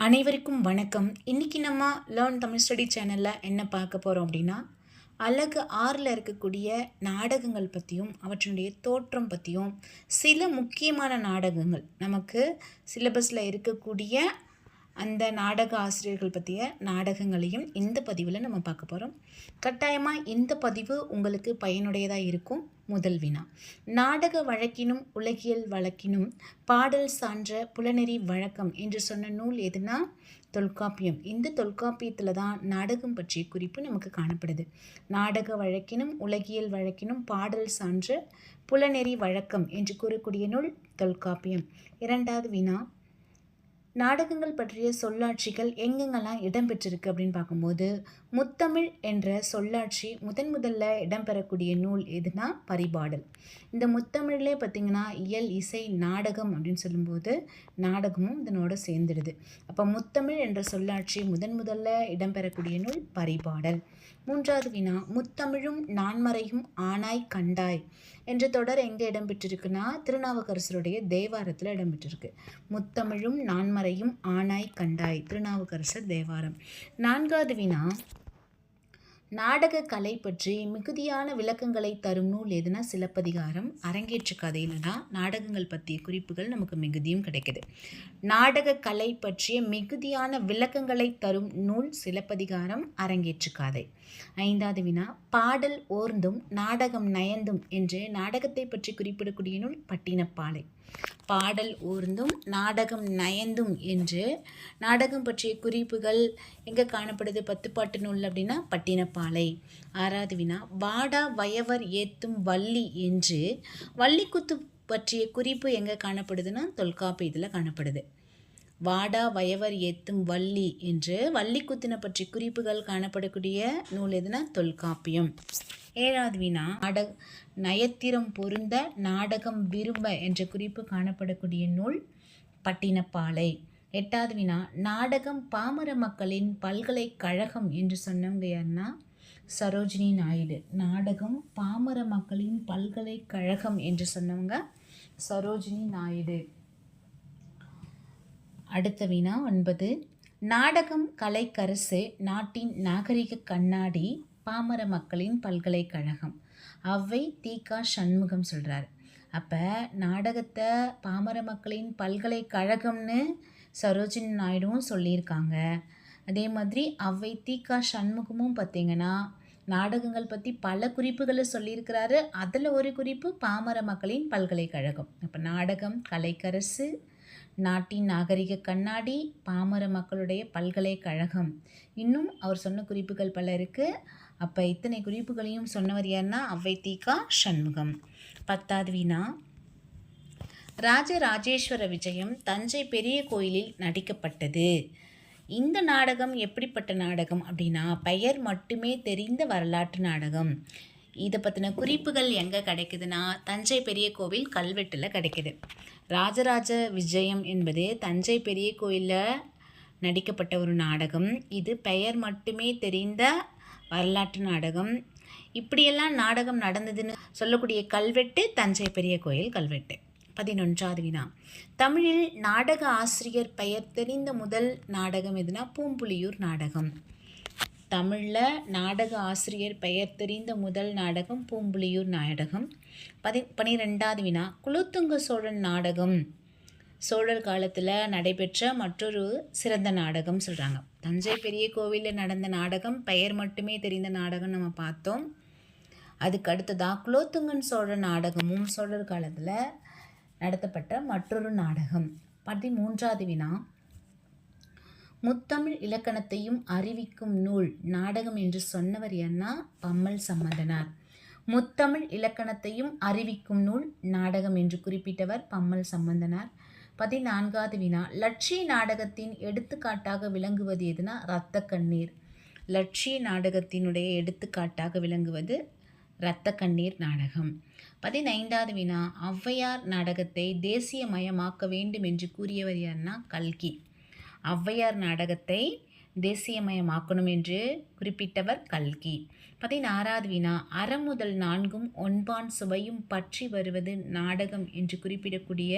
அனைவருக்கும் வணக்கம். இன்றைக்கி நம்ம லேர்ன் தமிழ் ஸ்டடி சேனலில் என்ன பார்க்க போகிறோம் அப்படின்னா அழகு ஆறில் இருக்கக்கூடிய நாடகங்கள் பற்றியும் அவற்றினுடைய தோற்றம் பற்றியும் சில முக்கியமான நாடகங்கள் நமக்கு சிலபஸில் இருக்கக்கூடிய அந்த நாடக ஆசிரியர்கள் பற்றிய நாடகங்களையும் இந்த பதிவில் நம்ம பார்க்க போகிறோம் கட்டாயமாக இந்த பதிவு உங்களுக்கு பயனுடையதாக இருக்கும் முதல் வினா. நாடக வழக்கினும் உலகியல் வழக்கினும் பாடல் சான்ற புலநெறி வழக்கம் என்று சொன்ன நூல் எதுனா? தொல்காப்பியம். இந்த தொல்காப்பியத்தில் தான் நாடகம் பற்றிய குறிப்பு நமக்கு காணப்படுது. நாடக வழக்கினும் உலகியல் வழக்கினும் பாடல் சான்ற புலநெறி வழக்கம் என்று கூறக்கூடிய நூல் தொல்காப்பியம். இரண்டாவது வினா. நாடகங்கள் பற்றிய சொல்லாட்சிகள் எங்கெங்கெல்லாம் இடம்பெற்றிருக்கு அப்படின்னு பார்க்கும்போது முத்தமிழ் என்ற சொல்லாட்சி முதன் முதல்ல இடம்பெறக்கூடிய நூல் எதுனா பரிபாடல். இந்த முத்தமிழ்லே பார்த்திங்கன்னா இயல் இசை நாடகம் அப்படின்னு சொல்லும்போது நாடகமும் இதனோட சேர்ந்துடுது. அப்போ முத்தமிழ் என்ற சொல்லாட்சி முதன் முதல்ல இடம்பெறக்கூடிய நூல் பரிபாடல். மூன்றாவது வினா முத்தமிழும் நான்மறையும் ஆனாய் கண்டாய் என்ற தொடர் எங்கே இடம்பெற்றிருக்குன்னா திருநாவுக்கரசருடைய தேவாரத்தில் இடம்பெற்றிருக்கு. முத்தமிழும் நான்மறையும் ஆனாய் கண்டாய் திருநாவுக்கரசர் தேவாரம். நான்காவது வினா நாடக கலை பற்றி மிகுதியான விளக்கங்களை தரும் நூல் எதுனா சிலப்பதிகாரம் அரங்கேற்று கதையில் தான் நாடகங்கள் பற்றிய குறிப்புகள் நமக்கு மிகுதியும் கிடைக்குது. நாடக கலை பற்றிய மிகுதியான விளக்கங்களை தரும் நூல் சிலப்பதிகாரம் அரங்கேற்று கதை. ஐந்தாவது வினா பாடல் ஓர்ந்தும் நாடகம் நயந்தும் என்று நாடகத்தை பற்றி குறிப்பிடக்கூடிய நூல் பட்டினப்பாலை. பாடல் ஊர்ந்தும் நாடகம் நயந்தும் என்று. நாடகம் பற்றிய குறிப்புகள் எங்கே காணப்படுது? பத்துப்பாட்டு நூல் அப்படின்னா பட்டினப்பாலை. ஆறாவது வினா வாடா வயவர் ஏத்தும் வள்ளி என்று. வள்ளிக்குத்து பற்றிய குறிப்பு எங்கே காணப்படுதுன்னா தொல்காப்பியத்தில் காணப்படுது. வாடா வயவர் ஏத்தும் வள்ளி என்று வள்ளி குத்தின பற்றி குறிப்புகள் காணப்படக்கூடிய நூல் எதுனா? தொல்காப்பியம். ஏழாவது வினா நாடக நயத்திரம் பொருந்த நாடகம் விரும்ப என்ற குறிப்பு காணப்படக்கூடிய நூல் பட்டினப்பாலை. எட்டாவது வினா நாடகம் பாமர மக்களின் பல்கலைக்கழகம் என்று சொன்னவங்க யாருன்னா சரோஜினி நாயுடு. நாடகம் பாமர மக்களின் பல்கலைக்கழகம் என்று சொன்னவங்க சரோஜினி நாயுடு. அடுத்த வினா ஒன்பது. நாடகம் கலைக்கரசு நாட்டின் நாகரிக கண்ணாடி பாமர மக்களின் பல்கலைக்கழகம். அவ்வை தீகா சண்முகம் சொல்கிறார் அப்போ நாடகத்தை பாமர மக்களின் பல்கலைக்கழகம்னு சரோஜினி நாயுடுவும் சொல்லியிருக்காங்க. அதே மாதிரி அவ்வை தீகா சண்முகமும் பார்த்திங்கன்னா நாடகங்கள் பற்றி பல குறிப்புகளை சொல்லியிருக்கிறாரு. அதில் ஒரு குறிப்பு பாமர மக்களின் பல்கலைக்கழகம். அப்போ நாடகம் கலைக்கரசு நாட்டின் நாகரிக கண்ணாடி பாமர மக்களுடைய பல்கலைக்கழகம். இன்னும் அவர் சொன்ன குறிப்புகள் பல இருக்குது அப்போ இத்தனை குறிப்புகளையும் சொன்னவர் யாருன்னா அவ்வை தீகா சண்முகம். பத்தாவது வீணா. ராஜராஜேஸ்வர விஜயம் தஞ்சை பெரிய கோயிலில் நடிக்கப்பட்டது. இந்த நாடகம் எப்படிப்பட்ட நாடகம் அப்படின்னா பெயர் மட்டுமே தெரிந்த வரலாற்று நாடகம். இதை பற்றின குறிப்புகள் எங்கே கிடைக்குதுன்னா தஞ்சை பெரிய கோவில் கல்வெட்டில் கிடைக்குது. ராஜராஜ விஜயம் என்பது தஞ்சை பெரிய கோயிலில் நடிக்கப்பட்ட ஒரு நாடகம். இது பெயர் மட்டுமே தெரிந்த வரலாற்று நாடகம். இப்படியெல்லாம் நாடகம் நடந்ததுன்னு சொல்லக்கூடிய கல்வெட்டு தஞ்சை பெரிய கோயில் கல்வெட்டு. பதினொன்றாவது வினா. தமிழில் நாடக ஆசிரியர் பெயர் தெரிந்த முதல் நாடகம் எதுனா பூம்புலியூர் நாடகம். தமிழில் நாடக ஆசிரியர் பெயர் தெரிந்த முதல் நாடகம் பூம்புலியூர் நாடகம். பதி பனிரெண்டாவது வினா. குலோத்துங்க சோழன் நாடகம். சோழர் காலத்தில் நடைபெற்ற மற்றொரு சிறந்த நாடகம் சொல்கிறாங்க தஞ்சை பெரிய கோவிலில் நடந்த நாடகம் பெயர் மட்டுமே தெரிந்த நாடகம் நம்ம பார்த்தோம். அதுக்கு அடுத்ததாக குலோத்துங்கன் சோழ நாடகமும் சோழர் காலத்தில் நடத்தப்பட்ட மற்றொரு நாடகம். பதிமூன்றாவது வினா. முத்தமிழ் இலக்கணத்தையும் அறிவிக்கும் நூல் நாடகம் என்று சொன்னவர் என்ன? பம்மல் சம்பந்தனார். முத்தமிழ் இலக்கணத்தையும் அறிவிக்கும் நூல் நாடகம் என்று குறிப்பிட்டவர் பம்மல் சம்பந்தனார். பதினான்காவது வினா. லட்சிய நாடகத்தின் எடுத்துக்காட்டாக விளங்குவது எதுனா? இரத்த கண்ணீர். லட்சிய நாடகத்தினுடைய எடுத்துக்காட்டாக விளங்குவது இரத்த கண்ணீர் நாடகம். பதினைந்தாவது வினா. ஔவையார் நாடகத்தை தேசியமயமாக்க வேண்டும் என்று கூறியவர் யார்னா கல்கி. ஔவையார் நாடகத்தை தேசியமயமாக்கணும் என்று குறிப்பிட்டவர் கல்கி. பதினாறாவது வினா அறம் முதல் நான்கும் ஒன்பான் சுவையும் பற்றி வருவது நாடகம் என்று குறிப்பிடக்கூடிய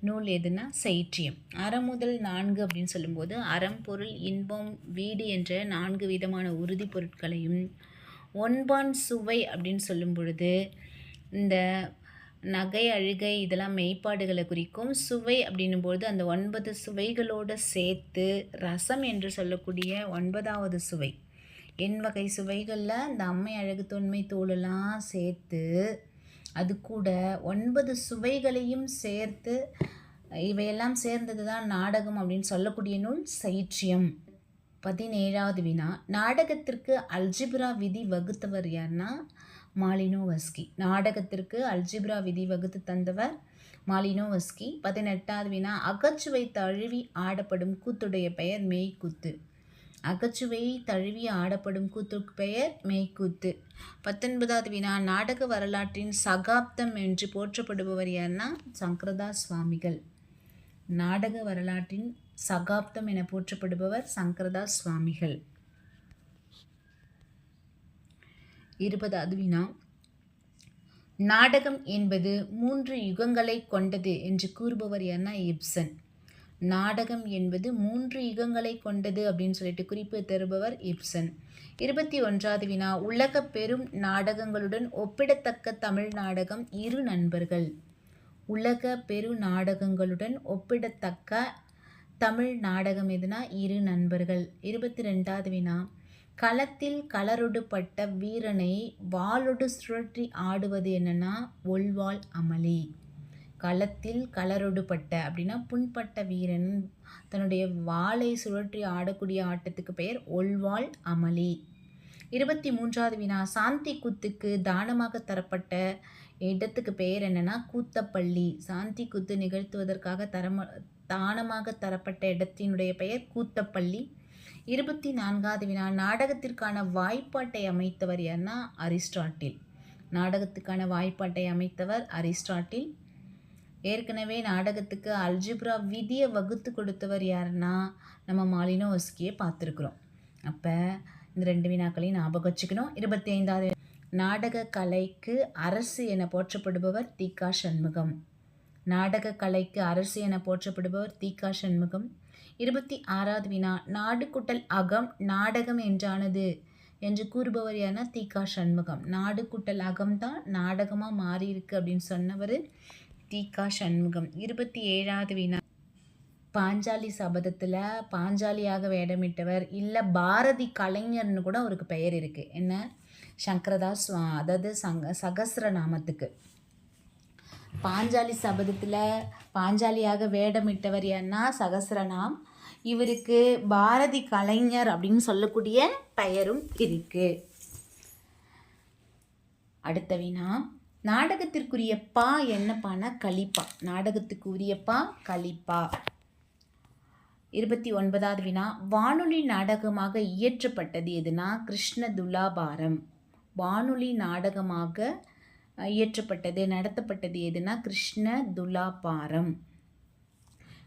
நூல் எதுனா சைற்றியம். அறம் முதல் நான்கு அப்படின்னு சொல்லும்போது அறம் பொருள் இன்பம் வீடு என்ற நான்கு விதமான உறுதி பொருட்களையும் ஒன்பான் சுவை அப்படின்னு சொல்லும் பொழுது இந்த நகை அழுகை இதெல்லாம் மெய்ப்பாடுகளை குறிக்கும். சுவை அப்படின்னும்போது அந்த ஒன்பது சுவைகளோடு சேர்த்து ரசம் என்று சொல்லக்கூடிய ஒன்பதாவது சுவை. என் வகை சுவைகளில் அந்த அம்மை அழகு தொன்மை தோலெல்லாம் சேர்த்து அது கூட ஒன்பது சுவைகளையும் சேர்த்து இவையெல்லாம் சேர்ந்தது தான் நாடகம் அப்படின்னு சொல்லக்கூடிய நூல் சைற்றியம். பதினேழாவது வினா. நாடகத்திற்கு அல்ஜிப்ரா விதி வகுத்தவர் யார்னா மாலினோவஸ்கி. நாடகத்திற்கு அல்ஜிப்ரா விதி வகுத்து தந்தவர் மாலினோவஸ்கி. பதினெட்டாவது வினா அகச்சுவை தழுவி ஆடப்படும் கூத்துடைய பெயர் மெய்க்கூத்து. அகச்சுவை தழுவி ஆடப்படும் கூத்துக்கு பெயர் மெய்க்கூத்து. பத்தொன்பதாவது வினா நாடக வரலாற்றின் சகாப்தம் என்று போற்றப்படுபவர் யார்னா சங்கரதா சுவாமிகள் நாடக வரலாற்றின் சகாப்தம் என போற்றப்படுபவர் சங்கரதா சுவாமிகள் இருபதாவது வினா நாடகம் என்பது மூன்று யுகங்களை கொண்டது என்று கூறுபவர் யார்னா இப்சன். நாடகம் என்பது மூன்று யுகங்களை கொண்டது அப்படின்னு சொல்லிட்டு குறிப்பு தருபவர் இப்சன். இருபத்தி ஒன்றாவது வினா உலக பெரும் நாடகங்களுடன் ஒப்பிடத்தக்க தமிழ் நாடகம் இரு நண்பர்கள். உலக பெரு நாடகங்களுடன் ஒப்பிடத்தக்க தமிழ் நாடகம் எதுனா? இரு நண்பர்கள். இருபத்தி ரெண்டாவது வினா களத்தில் கலரொடுப்பட்ட வீரனை வாளொடு சுழற்றி ஆடுவது என்னன்னா ஒல்வாள் அமளி. களத்தில் கலரொடுப்பட்ட அப்படின்னா புண்பட்ட வீரன். தன்னுடைய வாளை சுழற்றி ஆடக்கூடிய ஆட்டத்துக்கு பெயர் ஒல்வாள் அமளி. இருபத்தி மூன்றாவது வினா சாந்தி கூத்துக்கு தானமாக தரப்பட்ட இடத்துக்கு பெயர் என்னென்னா கூத்தப்பள்ளி. சாந்தி கூத்து நிகழ்த்துவதற்காக தரம தானமாக தரப்பட்ட இடத்தினுடைய பெயர் கூத்தப்பள்ளி. இருபத்தி நான்காவது வினா நாடகத்திற்கான வாய்ப்பாட்டை அமைத்தவர் யார்னா அரிஸ்டாட்டில். நாடகத்துக்கான வாய்ப்பாட்டை அமைத்தவர் அரிஸ்டாட்டில். ஏற்கனவே நாடகத்துக்கு அல்ஜிப்ரா விதியை வகுத்து கொடுத்தவர் யாருன்னா நம்ம மாலினோஸ்கியை பார்த்துருக்குறோம். அப்போ இந்த ரெண்டு வினாக்களையும் ஞாபகம் வச்சுக்கணும். இருபத்தி ஐந்தாவது நாடக கலைக்கு அரசு என போற்றப்படுபவர் தீகா சண்முகம். நாடக கலைக்கு அரசு என போற்றப்படுபவர் தீகா சண்முகம். இருபத்தி ஆறாவது வினா நாடுகுட்டல் அகம் நாடகம் என்றானது? என்று கூறுபவர் யாருன்னா தீகா சண்முகம். நாடு அகம்தான் அகம் தான் நாடகமாக மாறியிருக்கு அப்படின்னு சொன்னவர் தீகா சண்முகம். இருபத்தி ஏழாவது வினா பாஞ்சாலி சபதத்தில் பாஞ்சாலியாக வேடமிட்டவர் இல்லை பாரதி கலைஞர்னு கூட அவருக்கு பெயர் இருக்குது என்ன? சங்கரதாஸ் அதாவது சங்க சகசிர நாமத்துக்கு பாஞ்சாலி சபதத்தில் பாஞ்சாலியாக வேடமிட்டவர் யார்னா சகசிரநாம். இவருக்கு பாரதி கலைஞர் அப்படின்னு சொல்லக்கூடிய பெயரும் இருக்குது அடுத்த வினா நாடகத்திற்குரிய பா என்னப்பானா கலிப்பா. நாடகத்துக்கு உரிய பா கலிப்பா. இருபத்தி ஒன்பதாவது வினா வானொலி நாடகமாக இயற்றப்பட்டது எதுனா? கிருஷ்ண துலாபாரம் வானொலி நாடகமாக இயற்றப்பட்டது நடத்தப்பட்டது எதுனா கிருஷ்ண துலாபாரம்.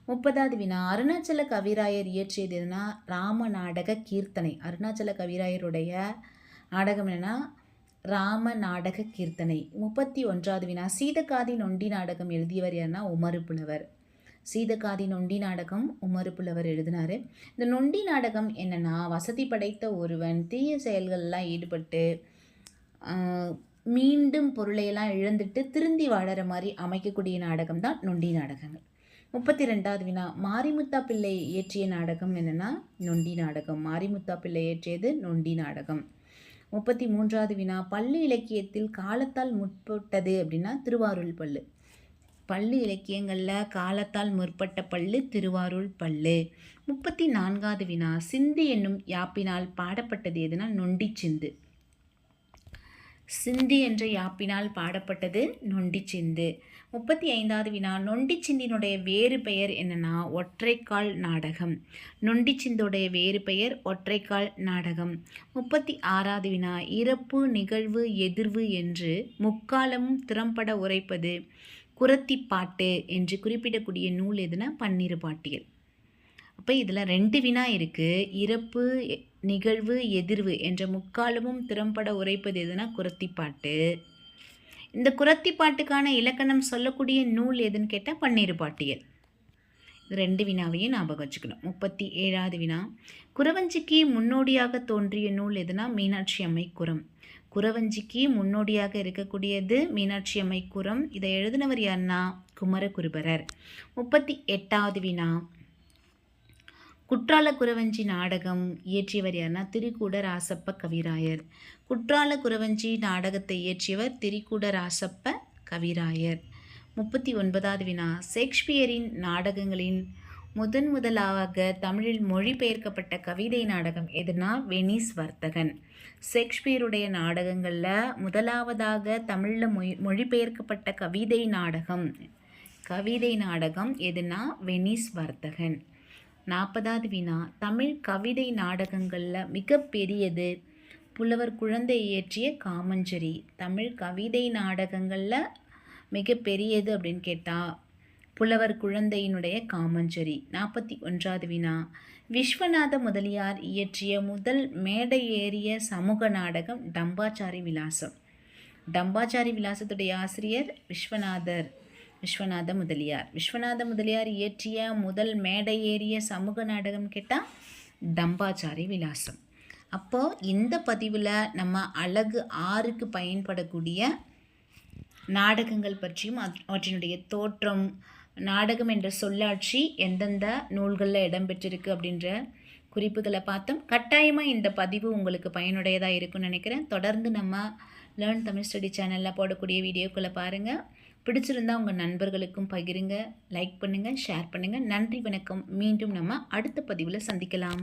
முப்பதாவது வினா. அருணாச்சல கவிராயர் இயற்றியது எதுனா ராம நாடக கீர்த்தனை. அருணாச்சல கவிராயருடைய நாடகம் என்னன்னா ராம நாடக கீர்த்தனை. முப்பத்தி ஒன்றாவது வினா. சீதக்காதி நொண்டி நாடகம் எழுதியவர் யாருன்னா உமறு புலவர். சீதக்காதி நொண்டி நாடகம் உமரு புலவர் எழுதினார். இந்த நொண்டி நாடகம் என்னென்னா வசதி படைத்த ஒருவன் தீய செயல்கள்லாம் ஈடுபட்டு மீண்டும் பொருளையெல்லாம் இழந்துட்டு திருந்தி வாழற மாதிரி அமைக்கக்கூடிய நாடகம் தான் நொண்டி நாடகங்கள். முப்பத்தி ரெண்டாவது வினா மாரிமுத்தா பிள்ளை இயற்றிய நாடகம் என்னென்னா நொண்டி நாடகம். மாரிமுத்தா பிள்ளை இயற்றியது நொண்டி நாடகம். முப்பத்தி மூன்றாவது வினா பள்ளி இலக்கியத்தில் காலத்தால் முற்பட்டது அப்படின்னா திருவாரூர் பல்லு பள்ளி இலக்கியங்களில் காலத்தால் முற்பட்ட பல்லு திருவாரூர் பல்லு முப்பத்தி நான்காவது வினா சிந்து என்னும் யாப்பினால் பாடப்பட்டது எதுனா நொண்டி சிந்து. சிந்தி என்ற யாப்பினால் பாடப்பட்டது நொண்டி சிந்து முப்பத்தி ஐந்தாவது வினா நொண்டிச்சிந்தினுடைய வேறு பெயர் என்னன்னா ஒற்றைக்கால் நாடகம். நொண்டிச்சிந்தோடைய வேறு பெயர் ஒற்றைக்கால் நாடகம். முப்பத்தி ஆறாவது வினா இறப்பு நிகழ்வு எதிர்வு என்று முக்காலமும் திறம்பட உரைப்பது குரத்தி பாட்டு என்று குறிப்பிடக்கூடிய நூல் எதுனா பன்னிரு பாட்டியல். அப்போ இதில் ரெண்டு வினா இருக்குது இறப்பு நிகழ்வு எதிர்வு என்ற முக்காலமும் திறம்பட உரைப்பது எதுனா குரத்திப்பாட்டு. இந்த குரத்திப்பாட்டுக்கான இலக்கணம் சொல்லக்கூடிய நூல் எதுன்னு கேட்டால் பன்னீர் பாட்டியல். ரெண்டு வினாவையும் ஞாபகம் வச்சுக்கணும். முப்பத்தி ஏழாவது வினா. குறவஞ்சிக்கு முன்னோடியாக தோன்றிய நூல் எதுனா மீனாட்சி அம்மை குரம் குறவஞ்சிக்கு முன்னோடியாக இருக்கக்கூடியது மீனாட்சி அம்மை குரம் இதை எழுதினவர் யாருன்னா? குமரகுருபரர். முப்பத்தி எட்டாவது வினா. குற்றால குறவஞ்சி நாடகம் இயற்றியவர் யாருன்னா திரிகூட ராசப்ப கவிராயர். குற்றால குறவஞ்சி நாடகத்தை இயற்றியவர் திரிகூட ராசப்ப கவிராயர். முப்பத்தி ஒன்பதாவது வினா. ஷேக்ஸ்பியரின் நாடகங்களின் முதன் முதலாக தமிழில் மொழிபெயர்க்கப்பட்ட கவிதை நாடகம் எதுனா வெனிஸ் வர்த்தகன். ஷேக்ஸ்பியருடைய நாடகங்களில் முதலாவதாக தமிழில் மொழி மொழிபெயர்க்கப்பட்ட கவிதை நாடகம் கவிதை நாடகம் எதுனா வெனிஸ் வர்த்தகன். நாற்பதாவது வினா தமிழ் கவிதை நாடகங்களில் மிகப்பெரியது புலவர் குழந்தை இயற்றிய காமஞ்சரி. தமிழ் கவிதை நாடகங்களில் மிகப்பெரியது அப்படின்னு கேட்டால் புலவர் குழந்தையினுடைய காமஞ்சரி. நாற்பத்தி ஒன்றாவது வினா விஸ்வநாத முதலியார் இயற்றிய முதல் மேடை ஏறிய சமூக நாடகம் டம்பாச்சாரி விலாசம். டம்பாச்சாரி விலாசத்துடைய ஆசிரியர் விஸ்வநாதர். விஸ்வநாத முதலியார். விஸ்வநாத முதலியார் இயற்றிய முதல் மேடை ஏறிய சமூக நாடகம் கேட்டால் டம்பாச்சாரி விலாசம். அப்போது இந்த பதிவில் நம்ம அழகு ஆறுக்கு பயன்படக்கூடிய நாடகங்கள் பற்றியும் அவற்றினுடைய தோற்றம் நாடகம் என்ற சொல்லாட்சி எந்தெந்த நூல்களில் இடம்பெற்றிருக்கு அப்படின்ற குறிப்புகளை பார்த்தோம். கட்டாயமாக இந்த பதிவு உங்களுக்கு பயனுடையதாக இருக்கும்னு நினைக்கிறேன். தொடர்ந்து நம்ம லேர்ன் தமிழ் ஸ்டடி சேனலில் போடக்கூடிய வீடியோக்களை பாருங்கள் பிடிச்சிருந்தால் உங்கள் நண்பர்களுக்கும் பகிருங்க லைக் பண்ணுங்கள் ஷேர் பண்ணுங்கள் நன்றி வணக்கம். மீண்டும் நம்ம அடுத்த பதிவில் சந்திக்கலாம்.